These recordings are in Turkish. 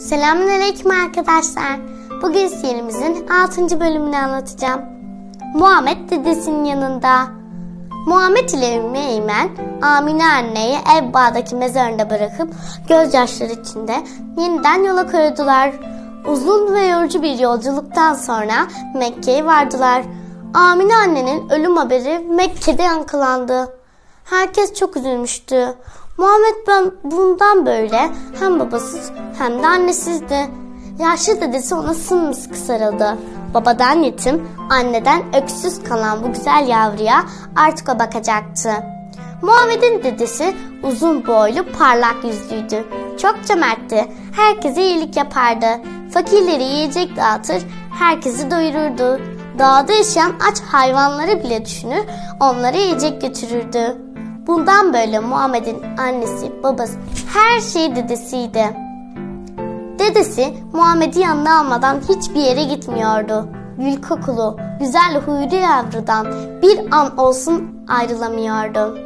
Selamünaleyküm arkadaşlar. Bugün serimizin 6. bölümünü anlatacağım. Muhammed dedesinin yanında. Muhammed ile Ümmü Eymen, Amine anneyi ev bağdaki mezarında bırakıp gözyaşları içinde yeniden yola koyuldular. Uzun ve yorucu bir yolculuktan sonra Mekke'ye vardılar. Amine annenin ölüm haberi Mekke'de yankılandı. Herkes çok üzülmüştü. Muhammed ben bundan böyle hem babasız hem de annesizdi. Yaşlı dedesi ona sımsıkı sarıldı. Babadan yetim, anneden öksüz kalan bu güzel yavruya artık o bakacaktı. Muhammed'in dedesi uzun boylu, parlak yüzlüydü. Çok cömertti. Herkese iyilik yapardı. Fakirleri yiyecek dağıtır, herkesi doyururdu. Dağda yaşayan aç hayvanları bile düşünür, onlara yiyecek götürürdü. Bundan böyle Muhammed'in annesi, babası, her şey dedesiydi. Dedesi Muhammed'i yanına almadan hiçbir yere gitmiyordu. Gül kokulu, güzel huylu yavrudan bir an olsun ayrılamıyordu.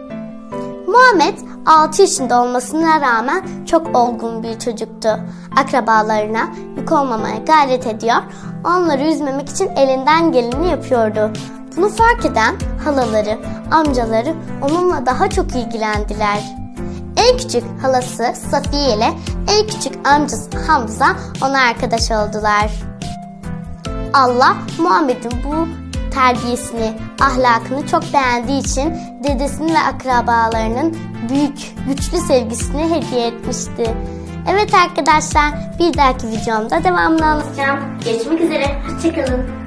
Muhammed 6 yaşında olmasına rağmen çok olgun bir çocuktu. Akrabalarına yük olmamaya gayret ediyor, onları üzmemek için elinden geleni yapıyordu. Bunu fark eden halaları, amcaları onunla daha çok ilgilendiler. En küçük halası Safiye ile en küçük amcası Hamza ona arkadaş oldular. Allah Muhammed'in bu terbiyesini, ahlakını çok beğendiği için dedesinin ve akrabalarının büyük, güçlü sevgisini hediye etmişti. Evet arkadaşlar, bir dahaki videomda devamını anlatacağım. Görüşmek üzere, hoşçakalın.